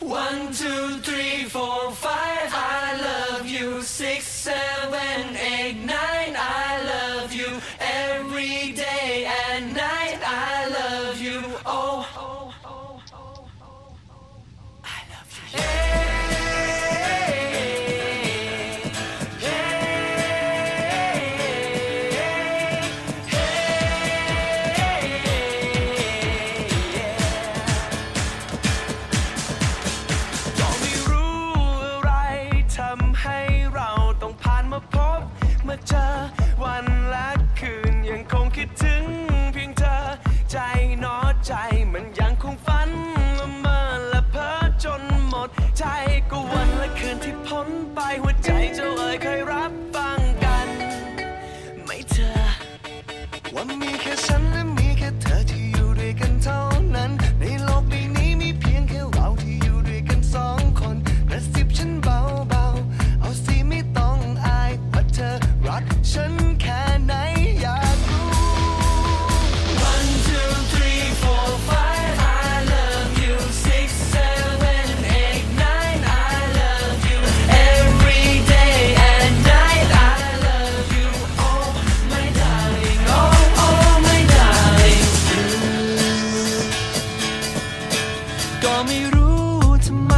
One, two, three, four, five, I love you. Six, seven, eight, nine, I love you. Every day and night. 着 ไม่รู้ทำไม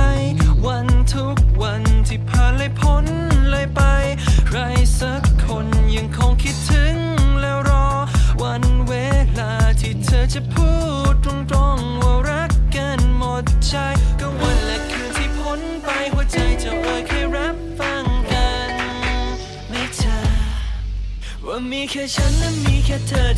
วันทุกวันที่ผ่าเลยพ้นเลยไป ใครสักคนยังคงคิดถึงแลรอ วันเวลาที่เธอจะพูดตรงๆว่ารักกันหมดใจ ก็วันและคืนที่พ้นไปหัวใจจะเอ่ยแค่รับฟังกัน ไม่เธอว่ามีแค่ฉันและมีแค่เธอ